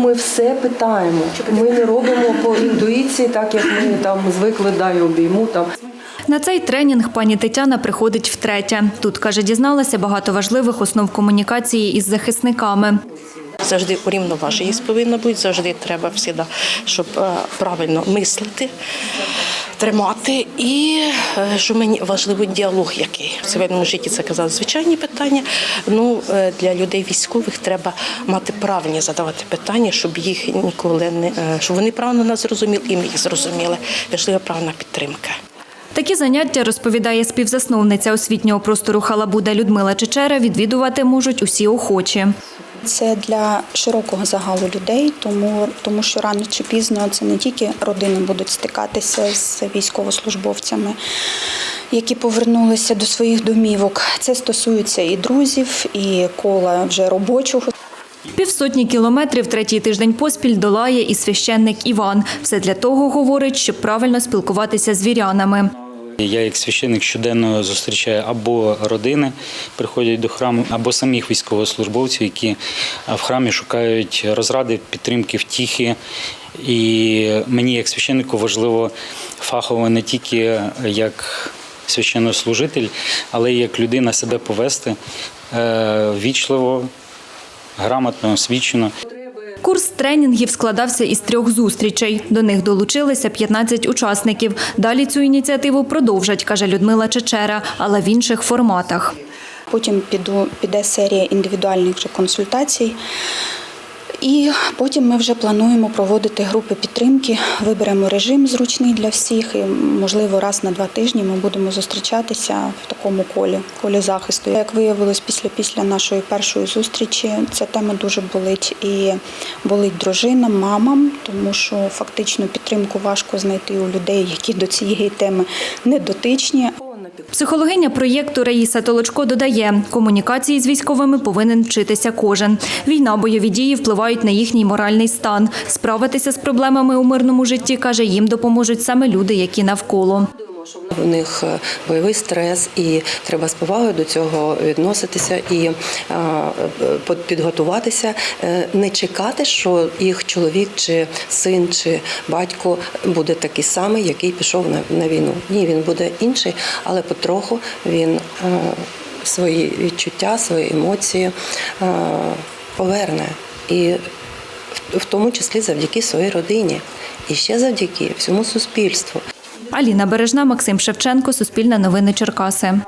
ми все питаємо. Ми не робимо по інтуїції, так як ми там звикли, дай обійму там. На цей тренінг пані Тетяна приходить втретє. Тут, каже, дізналася багато важливих основ комунікації із захисниками. Завжди урівноваженість повинна бути, завжди треба всіда, щоб е, правильно мислити, тримати. І е, що мені важливий діалог який. В цивільному житті це казали звичайні питання. Ну е, для людей військових треба мати правильні задавати питання, щоб їх ніколи не е, щоб вони правильно нас зрозуміли, і ми їх зрозуміли. Важлива правильна підтримка. Такі заняття, розповідає співзасновниця освітнього простору Халабуда Людмила Чечера, відвідувати можуть усі охочі. Це для широкого загалу людей, тому, тому що рано чи пізно це не тільки родини будуть стикатися з військовослужбовцями, які повернулися до своїх домівок. Це стосується і друзів, і кола вже робочого. Півсотні кілометрів третій тиждень поспіль долає і священник Іван. Все для того, говорить, щоб правильно спілкуватися з вірянами. Я як священник щоденно зустрічаю або родини приходять до храму, або самих військовослужбовців, які в храмі шукають розради, підтримки, втіхи. І мені, як священнику, важливо фахово не тільки як священнослужитель, але й як людина себе повести е, вічливо, грамотно, освічено. Курс тренінгів складався із трьох зустрічей. До них долучилися 15 учасників. Далі цю ініціативу продовжать, каже Людмила Чечера, але в інших форматах. Потім піде серія індивідуальних консультацій. І потім ми вже плануємо проводити групи підтримки. Виберемо режим зручний для всіх. І, можливо, раз на два тижні ми будемо зустрічатися в такому колі, колі захисту. Як виявилось після після нашої першої зустрічі, ця тема дуже болить і болить дружинам, мамам, тому що фактично підтримку важко знайти у людей, які до цієї теми не дотичні. Психологиня проєкту Раїса Толочко додає, комунікації з військовими повинен вчитися кожен. Війна, бойові дії впливають на їхній моральний стан. Справитися з проблемами у мирному житті, каже, їм допоможуть саме люди, які навколо. У них е, бойовий стрес, і треба з повагою до цього відноситися і е, підготуватися, е, не чекати, що їх чоловік, чи син, чи батько буде такий самий, який пішов на, війну. Ні, він буде інший, але потроху він свої відчуття, свої емоції поверне. І в- в тому числі завдяки своїй родині, і ще завдяки всьому суспільству. Аліна Бережна, Максим Шевченко, Суспільне новини Черкаси.